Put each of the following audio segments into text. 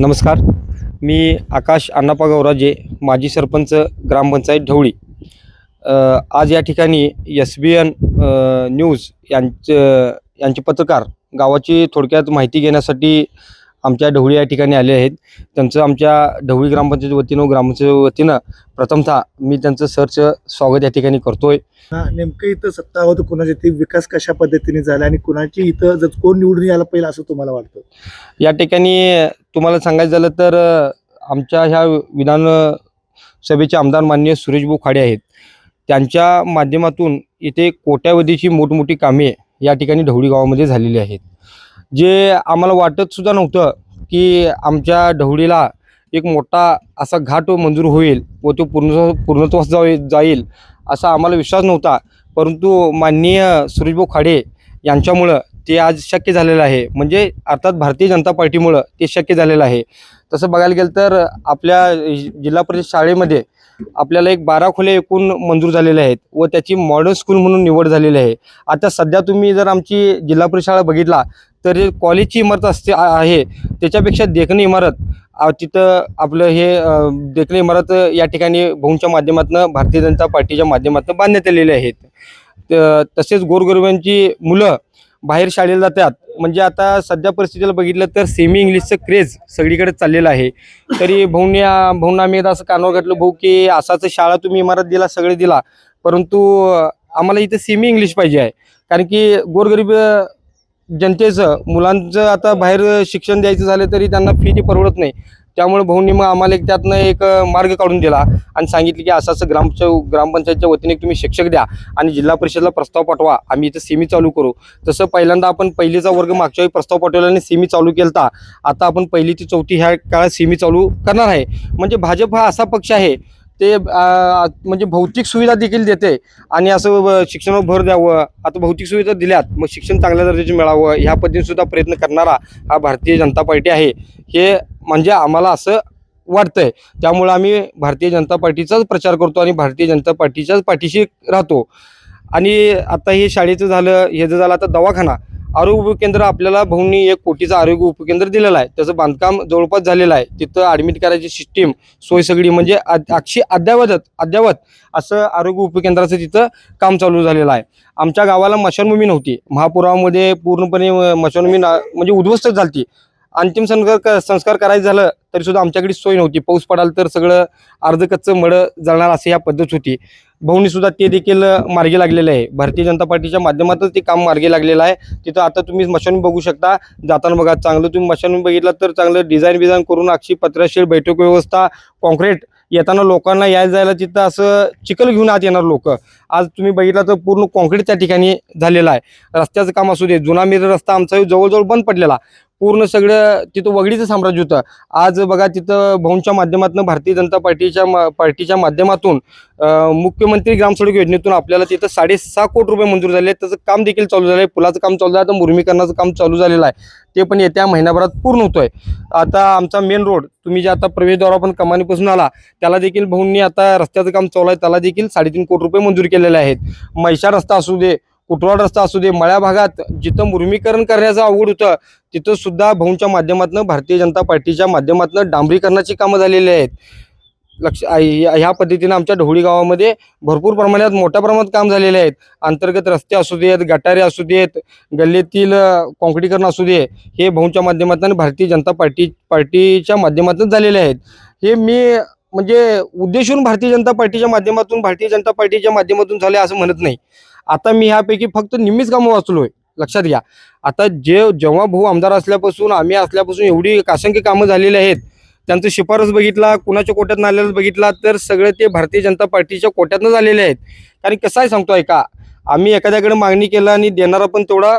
नमस्कार. मी आकाश अण्णापा गौराजे माजी सरपंच ग्रामपंचायत ढवळी. आज या ठिकाणी एस बी एन न्यूज यांचे यांचे पत्रकार गावाची थोडक्यात माहिती घेण्यासाठी आमच्या ढवळी या ठिकाणी आले आहेत. त्यांचं आमच्या ढवळी ग्रामपंचायत वतीनं ग्रामपंचायत वतीनं प्रथमतः मी त्यांचं सरच स्वागत या ठिकाणी करतोय. नेमकं इथं सत्ता हवं तर कुणाची ती विकास कशा पद्धतीने झाला आणि कुणाची इथं जर कोण निवडून यायला पाहिजे असं तुम्हाला वाटतं? या ठिकाणी तुम्हाला सांगायचं झालं तर आमच्या ह्या विधान सभेचे आमदार माननीय सुरेशभाऊ खाडे आहेत. त्यांच्या माध्यमातून इथे कोट्यावधीची मोठमोठी कामे या ठिकाणी ढवळी गावामध्ये झालेली आहेत. जे आम्हाला वाटत सुद्धा नव्हतं की आमच्या ढवळीला एक मोठा असा घाट मंजूर होईल व तो पूर्ण पूर्णत्वास जा जाईल असा आम्हाला विश्वास नव्हता. परंतु माननीय सुरेशभाऊ खाडे यांच्यामुळं ते आज शक्य झालेलं आहे. म्हणजे अर्थात भारतीय जनता पार्टीमुळं ते शक्य झालेलं आहे. तसं बघायला गेलं तर आपल्या जिल्हा परिषद शाळेमध्ये आपल्याला एक बारा खोल्या एकूण मंजूर झालेल्या आहेत व त्याची मॉडर्न स्कूल म्हणून निवड झालेली आहे. आता सध्या तुम्ही जर आमची जिल्हा परिषद शाळा बघितला तर जे कॉलेजची इमारत असते आहे. त्याच्यापेक्षा देखणी इमारत तिथं आपलं हे देखणी इमारत या ठिकाणी भाऊंच्या माध्यमातून भारतीय जनता पार्टीच्या माध्यमातून बांधण्यात आलेले आहेत. त- तसेच गोरगरिबांची मुलं बाहेर शाळेला जातात. म्हणजे आता सध्या परिस्थितीला बघितलं तर सेमी इंग्लिशचं क्रेज सगळीकडे चाललेलं आहे. तरी भाऊंनी भाऊंना आम्ही एकदा असं कानावर घातलं भाऊ की असाच शाळा तुम्ही इमारत दिला सगळे दिला. परंतु आम्हाला इथं सेमी इंग्लिश पाहिजे आहे. कारण की गोरगरीब जनतेचं मुलांचं आता बाहेर शिक्षण द्यायचं झालं तरी त्यांना फी ती परवडत नाही. त्यामुळे भाऊंनी मग आम्हाला एक त्यातनं एक मार्ग काढून दिला आणि सांगितलं की असं असं ग्रामच्या ग्रामपंचायतच्या वतीने तुम्ही शिक्षक द्या आणि जिल्हा परिषदला प्रस्ताव पाठवा. आम्ही इथं सेमी चालू करू. तसं पहिल्यांदा आपण पहिलीचा वर्ग मागच्या वेळी प्रस्ताव पाठवला आणि सेमी चालू केलता. आता आपण पहिली ते चौथी ह्या काळात सेमी चालू करणार आहे. म्हणजे भाजप हा असा पक्ष आहे ते म्हणजे भौतिक सुविधा देखील देते. आणि असं शिक्षणावर भर द्यावं. आता भौतिक सुविधा दिल्यात मग शिक्षण चांगल्या दर्जाचे मिळावं ह्या पद्धतीने सुद्धा प्रयत्न करणारा हा भारतीय जनता पार्टी आहे. हे म्हणजे आम्हाला असं वाटतंय. त्यामुळं आम्ही भारतीय जनता पार्टीचाच प्रचार करतो आणि भारतीय जनता पार्टीच्याच पाठीशी राहतो. आणि आता हे शाळेचं झालं हे जर झालं आता दवाखाना. आरोग्य उपकेंद्र आपल्याला भाऊंनी एक कोटीचं आरोग्य उपकेंद्र दिलेलं आहे. त्याचं बांधकाम जवळपास झालेलं आहे. तिथं ॲडमिट करायची सिस्टीम सोय सगळी म्हणजे अक्षी अद्यावत अद्यावत असं आरोग्य उपकेंद्राचं तिथं काम चालू झालेलं आहे. आमच्या गावाला मशानभूमी नव्हती. महापुरामध्ये पूर्णपणे मशानभूमी म्हणजे उद्ध्वस्त झालती. अंतिम संस्कार संस्कार करायचं झालं तरी सुद्धा आमच्याकडे सोय नव्हती. पाऊस पडाल तर सगळं अर्ध कच्चं मडं जळणार असं ह्या पद्धत होती. भाऊनी सुद्धा ते देखील मार्गी लागलेलं आहे. भारतीय जनता पार्टीच्या माध्यमातच ते काम मार्गी लागलेलं आहे. तिथं आता तुम्ही मशान बघू शकता. जाताना बघा चांगलं तुम्ही मशान बघितलं तर चांगलं डिझाईन बिझाईन करून अक्षी पत्रशीर बैठक व्यवस्था कॉन्क्रीट येताना लोकांना यायला जायला तिथं असं चिखल घेऊन आत येणार लोक. आज तुम्ही बघितलं तर पूर्ण कॉन्क्रीट त्या ठिकाणी झालेलं आहे. रस्त्याचं काम असू दे जुना मिर रस्ता आमचा जवळजवळ बंद पडलेला. पूर्ण सगळं तिथं वगडीचं साम्राज्य होतं. आज बघा तिथं भाऊंच्या माध्यमातून भारतीय जनता पार्टीच्या मा- पार्टीच्या माध्यमातून मुख्यमंत्री ग्रामसडक योजनेतून आपल्याला तिथं साडेसहा कोटी रुपये मंजूर झाले. त्याचं काम देखील चालू झालं आहे पुलाचं काम चालू झालं. तर मुर्मीकरणाचं काम चालू झालेलं आहे. ते पण येत्या महिन्याभरात पूर्ण होतोय. आता आमचा मेन रोड तुम्ही जे आता प्रवेशद्वार आपण कमानीपासून आला त्याला देखील भाऊंनी आता रस्त्याचं काम चालू आहे. त्याला देखील साडेतीन कोटी रुपये मंजूर केलेले आहेत. मैशा रस्ता असू दे कुटवाड रस्ता असू दे मळ्या भागात जिथं मुर्मीकरण करण्याचं अवघड होतं तिथं सुद्धा भाऊंच्या माध्यमातून भारतीय जनता पार्टीच्या माध्यमातून डांबरीकरणाची कामं झालेली आहेत. लक्ष ह्या पद्धतीनं आमच्या ढवळी गावामध्ये भरपूर प्रमाणात मोठ्या प्रमाणात काम झालेले आहेत. अंतर्गत रस्ते असू देत गटारे असू देत गल्लीतील काँक्रीकरण असू दे हे भाऊंच्या माध्यमातून भारतीय जनता पार्टी पार्टीच्या माध्यमातून झालेले आहेत. हे मी म्हणजे उद्देशून भारतीय जनता पार्टीच्या माध्यमातून भारतीय जनता पार्टीच्या माध्यमातून झाले असं म्हणत नाही. आता मी ह्यापैकी फक्त निम्मीच कामं वाचलोय. लक्षात घ्या. आता जे जेव्हा भाऊ आमदार असल्यापासून आम्ही असल्यापासून एवढी कासंख्य कामं झालेली आहेत त्यांचं शिफारस बघितला कुणाच्या कोट्यात आलेलं बघितला तर सगळे ते भारतीय जनता पार्टीच्या कोट्यातनं झालेले आहेत. कारण कसं आहे सांगतो ऐका आम्ही एखाद्याकडे मागणी केलं आणि देणारा पण तेवढा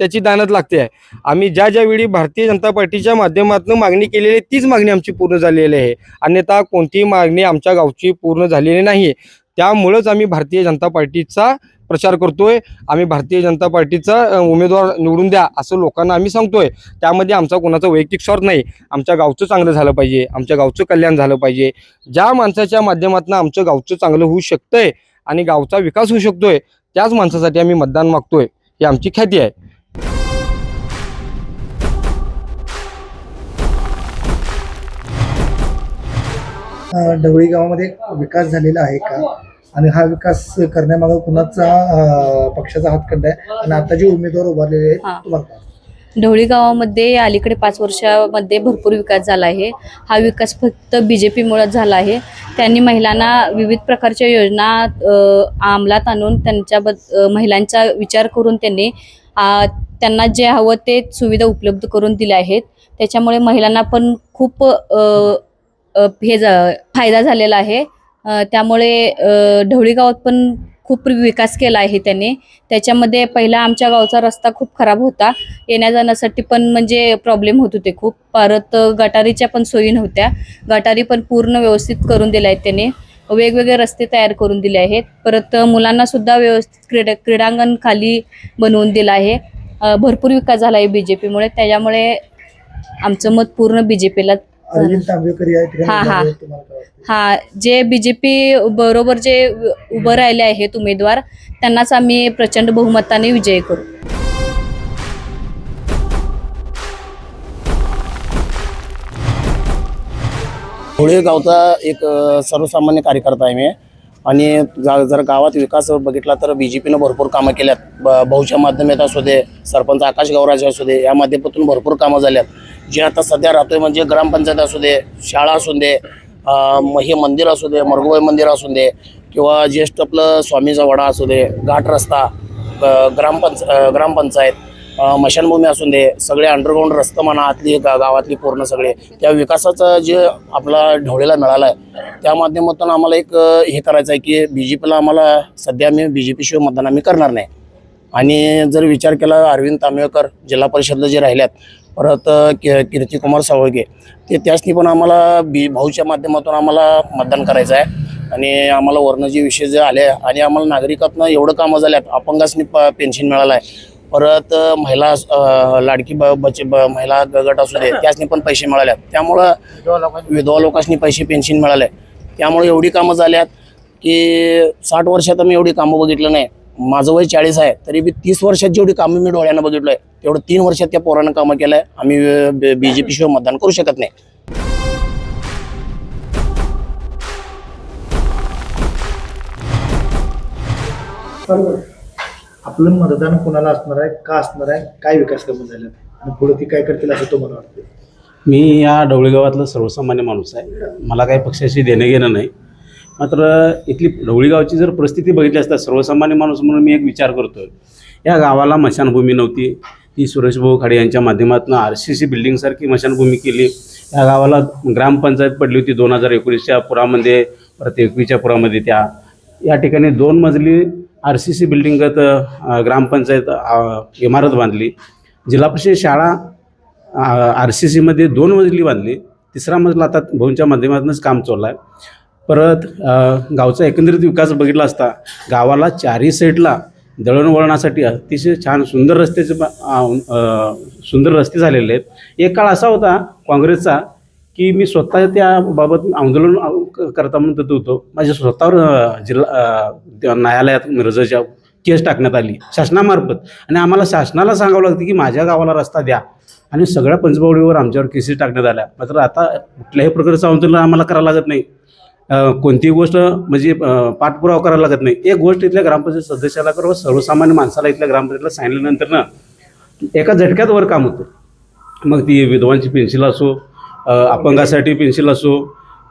त्याची दानत लागते. आहे आम्ही ज्या ज्या वेळी भारतीय जनता पार्टीच्या माध्यमातून मागणी केलेली आहे तीच मागणी आमची पूर्ण झालेली आहे. अन्यथा कोणतीही मागणी आमच्या गावची पूर्ण झालेली नाही. त्यामुळंच आम्ही भारतीय जनता पार्टीचा प्रचार करतोय. आम्ही भारतीय जनता पार्टीचा उमेदवार निवडून द्या असं लोकांना आम्ही सांगतोय. त्यामध्ये आमचा कोणाचा वैयक्तिक स्वार्थ नाही. आमच्या गावचं चांगलं झालं पाहिजे. आमच्या गावचं कल्याण झालं पाहिजे. ज्या माणसाच्या माध्यमातून आमचं गावचं चांगलं होऊ शकतंय आणि गावचा विकास होऊ शकतोय त्याच माणसासाठी आम्ही मतदान मागतोय ही आमची ख्याती आहे. ढवळी गावामध्ये विकास झालेला आहे का? आणि हा विकास करण्यामागे कुणाचा पक्षाचा हातखंड आहे? आणि आता जे उमेदवार उभारलेले आहेत. तुम्हाला काय वाटतं? ढवळी गावामध्ये अलीकडे पाच वर्षामध्ये भरपूर विकास झाला आहे. हा विकास फक्त बी जे पीमुळेच झाला आहे. त्यांनी महिलांना विविध प्रकारच्या योजना अंमलात आणून त्यांच्याबद महिलांचा विचार करून त्यांनी त्यांना जे हवं ते सुविधा उपलब्ध करून दिल्या आहेत. त्याच्यामुळे महिलांना पण खूप हे जा- फायदा झालेला आहे. त्यामुळे ढवळी गावात पण खूप विकास केला आहे त्याने. त्याच्यामध्ये पहिला आमच्या गावचा रस्ता खूप खराब होता. येण्या जाण्यासाठी पण म्हणजे प्रॉब्लेम होत होते खूप. परत गटारीच्या पण सोयी नव्हत्या. गटारी पण पूर्ण व्यवस्थित करून दिल्या आहेत त्याने. वेगवेगळे रस्ते तयार करून दिले आहेत. परत मुलांना सुद्धा व्यवस्थित क्रीडा क्रीडांगण खाली बनवून दिलं आहे. भरपूर विकास झाला आहे बी जे पीमुळे त्याच्यामुळे आमचं मत पूर्ण बी जे पीला अरविंद तांबेकर या ठिकाणी हा, हा. उभारले आहेत. तुम्हाला काय वाटतं? हा जे बी जे पी बरोबर जे उभं राहिले आहेत उमेदवार त्यांनाच आम्ही प्रचंड बहुमताने विजय करू धुळे गावचा एक अ, सर्वसामान्य कार्यकर्ता आहे मी आणि जा जर गावात विकास बघितला तर बी जे पीनं भरपूर कामं केल्यात ब भाऊच्या माध्यमात असू दे सरपंच आकाश गौराज असू दे या माध्यमातून भरपूर कामं झाल्यात जे आता सध्या राहतोय म्हणजे ग्रामपंचायत असू दे शाळा असू दे हे मंदिर असू दे मरगुबाई मंदिर असू दे किंवा ज्येष्ठ आपलं स्वामीचा वडा असू दे घाट रस्ता ग्रामपंच ग्रामपंचायत मशानभूमी असून दे सगळे अंडरग्राऊंड रस्ते म्हणा आतली गा गावातली पूर्ण सगळे त्या विकासाचं जे आपला ढवळेला मिळाला आहे त्या माध्यमातून आम्हाला एक हे करायचं आहे की बी जे पीला आम्हाला सध्या आम्ही बी जे पी शिवाय मतदान आम्ही करणार नाही. आणि जर विचार केला अरविंद तांबेकर जिल्हा परिषदला जे राहिल्यात परत कि कीर्तिकुमार सावळगे ते त्यासनी पण आम्हाला बी भाऊच्या माध्यमातून आम्हाला मतदान करायचं आहे. आणि आम्हाला वर्ण जे विषय जे आले आणि आम्हाला नागरिकातनं एवढं कामं झाल्यात अपंगासनी प पेन्शन मिळालं आहे. परत महिला लाडकी ब बचे ब महिला गगट गट असू दे त्यासनी पण पैसे मिळाले आहेत. त्यामुळं विधवा लोकांनी पैसे पेन्शन मिळाले त्यामुळे एवढी कामं झाल्यात की साठ वर्षात आम्ही एवढी कामं बघितलं नाही. माझं वय चाळीस आहे तरी बी तीस वर्षात जेवढी कामं मी डोळ्यानं बघितलं आहे तेवढं तीन वर्षात त्या पोरानं कामं केलं आहे आम्ही बी जे पी शिवाय मतदान करू शकत नाही. आपलं मतदान कोणाला असणार आहे का असणार आहे काय विकास कामं झाले आणि पुढे ती काय करतील असं तुम्हाला वाटतं मी या ढवळे गावातला सर्वसामान्य माणूस आहे. मला काही पक्षाशी देणं घेणं नाही. मात्र इथली ढवळीगावची जर परिस्थिती बघितली असता सर्वसामान्य माणूस म्हणून मी एक विचार करतो या गावाला मशानभूमी नव्हती. ती सुरेश भाऊ खाडे यांच्या माध्यमातून आर सी सी बिल्डिंगसारखी मशानभूमी केली. या गावाला ग्रामपंचायत पडली होती दोन हजार एकोणीसच्या पुरामध्ये परत एकवीसच्या पुरामध्ये त्या. या ठिकाणी दोन मजली आर सी सी बिल्डिंगत ग्रामपंचायत इमारत बांधली. जिल्हा परिषद शाळा आर सी सीमध्ये दोन मजली बांधली. तिसरा मजला आता भाऊंच्या माध्यमातूनच काम चाललं आहे. परत गावचा एकंदरीत विकास बघितला असता गावाला चारही साईडला दळणवळणासाठी अतिशय छान सुंदर रस्त्याचे सुंदर रस्ते झालेले आहेत. एक काळ असा होता काँग्रेसचा की मी स्वतः त्याबाबत आंदोलन करता क- करता होतो. माझ्या स्वतःवर जिल्हा त्या न्यायालयात मिरजेच्या केस टाकण्यात आली शासनामार्फत. आणि आम्हाला शासनाला सांगावं लागतं की माझ्या गावाला रस्ता द्या. आणि सगळ्या पंचबावडीवर आमच्यावर केसेस टाकण्यात आल्या. मात्र आता कुठल्याही प्रकारचं आंदोलन आम्हाला करावं लागत नाही. कोणतीही गोष्ट म्हणजे पाठपुरावा करायला लागत नाही. एक गोष्ट इथल्या ग्रामपंचायत सदस्याला किंवा सर्वसामान्य माणसाला इथल्या ग्रामपंचायतला सांगितल्यानंतर ना एका झटक्यात वर काम होतं. मग ती विधवांची पेन्सिल असो अपंगासाठी पेन्सिल असो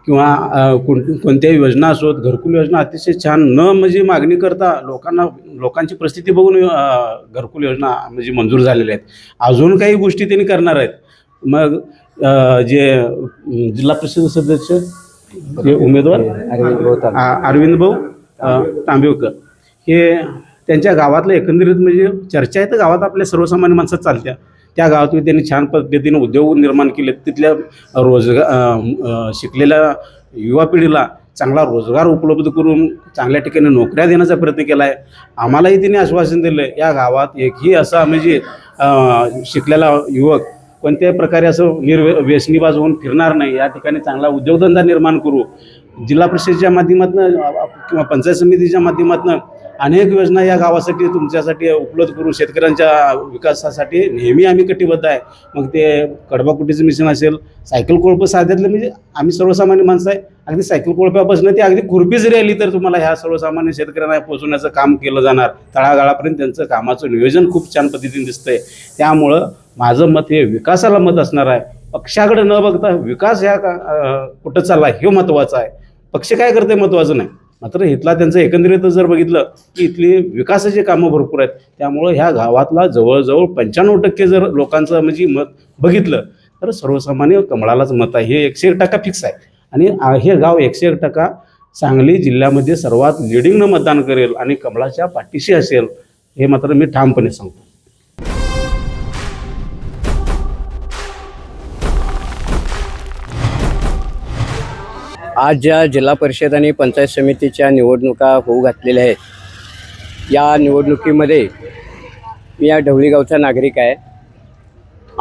किंवा कोण कोणत्याही योजना असोत घरकुल योजना अतिशय छान न म्हणजे मागणी करता लोकांना लोकांची परिस्थिती बघून घरकुल योजना म्हणजे मंजूर झालेल्या आहेत. अजून काही गोष्टी त्यांनी करणार आहेत. मग जे जिल्हा परिषद सदस्य जे उमेदवार? अरविंद भाऊ तांबेवकर. हे त्यांच्या गावातलं एकंदरीत म्हणजे चर्चा आहे तर गावात आपल्या सर्वसामान्य माणसात चालत्या. त्या गावातून त्यांनी छान पद्धतीने उद्योग निर्माण केले तिथल्या रोजगार शिकलेल्या युवा पिढीला चांगला रोजगार उपलब्ध करून चांगल्या ठिकाणी नोकऱ्या देण्याचा प्रयत्न केला आहे आम्हालाही त्यांनी आश्वासन दिलं या गावात एकही असा म्हणजे शिकलेला युवक कोणत्याही प्रकारे असं निर्व्य व्यसनीबाज होऊन फिरणार नाही. या ठिकाणी चांगला उद्योगधंदा निर्माण करू. जिल्हा परिषदेच्या माध्यमातून किंवा पंचायत समितीच्या माध्यमातून अनेक योजना या गावासाठी तुमच्यासाठी उपलब्ध करू. शेतकऱ्यांच्या विकासासाठी नेहमी आम्ही कटिबद्ध आहे. मग ते कडबाकुटीचं मिशन असेल सायकल कोळप साध्यातलं म्हणजे आम्ही सर्वसामान्य माणसं आहे. अगदी सायकल कोळप्यापासून ती अगदी खुरपी जरी आली तर तुम्हाला ह्या सर्वसामान्य शेतकऱ्यांना पोहोचवण्याचं काम केलं जाणार. तळागाळापर्यंत त्यांचं कामाचं नियोजन खूप छान पद्धतीने दिसतंय. त्यामुळं माझं मत हे विकासाला मत असणार आहे. पक्षाकडे न बघता विकास ह्या का कुठं चालला हे महत्त्वाचं आहे. पक्ष काय करते महत्त्वाचं नाही. मात्र इथला त्यांचं एकंदरीत जर बघितलं की इथली विकासाची कामं भरपूर आहेत. त्यामुळं ह्या गावातला जवळजवळ पंच्याण्णव टक्के जर लोकांचं म्हणजे मत बघितलं तर सर्वसामान्य कमळालाच मत आहे. हे एकशे एक टक्का फिक्स आहे. आणि हे गाव एकशे एक टक्का सांगली जिल्ह्यामध्ये सर्वात लिडिंगनं मतदान करेल आणि कमळाच्या पाठीशी असेल हे मात्र मी ठामपणे सांगतो. आज ज्या जिल्हा परिषद आणि पंचायत समितीच्या निवडणुका होऊ घातलेल्या आहेत या निवडणुकीमध्ये मी या ढवळी गावचा नागरिक आहे.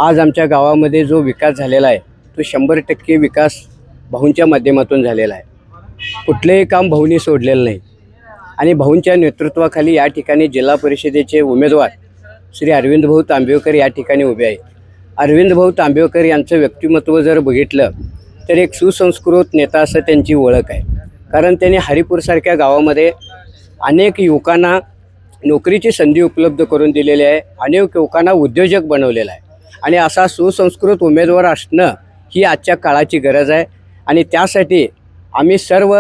आज आमच्या गावामध्ये जो विकास झालेला आहे तो शंभर टक्के विकास भाऊंच्या माध्यमातून झालेला आहे. कुठलंही काम भाऊंनी सोडलेलं नाही. आणि भाऊंच्या नेतृत्वाखाली या ठिकाणी जिल्हा परिषदेचे उमेदवार श्री अरविंद भाऊ तांबेकर या ठिकाणी उभे आहेत. अरविंद भाऊ तांबेकर यांचं व्यक्तिमत्व जर बघितलं तर एक सुसंस्कृत नेता असं त्यांची ओळख आहे. कारण त्यांनी हरिपूरसारख्या गावामध्ये अनेक युवकांना नोकरीची संधी उपलब्ध करून दिलेली आहे. अनेक युवकांना उद्योजक बनवलेला आहे. आणि असा सुसंस्कृत उमेदवार असणं ही आजच्या काळाची गरज आहे. आणि त्यासाठी आम्ही सर्व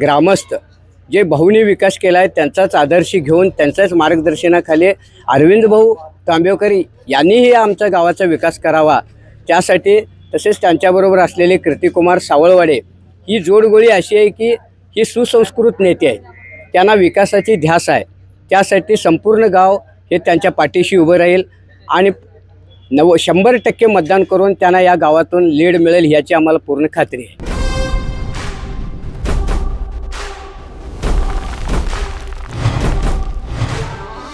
ग्रामस्थ जे भाऊनी विकास केला आहे त्यांचाच आदर्श घेऊन त्यांच्याच मार्गदर्शनाखाली अरविंद भाऊ तांबेकर यांनीही आमच्या गावाचा विकास करावा. त्यासाठी तसेच त्यांच्याबरोबर असलेले कीर्तिकुमार सावळवाडे ही जोडगोळी अशी आहे की ही सुसंस्कृत नेते आहेत. त्यांना विकासाची ध्यास आहे. त्यासाठी संपूर्ण गाव हे त्यांच्या पाठीशी उभं राहील आणि नव शंभर टक्के मतदान करून त्यांना या गावातून लीड मिळेल ह्याची आम्हाला पूर्ण खात्री आहे.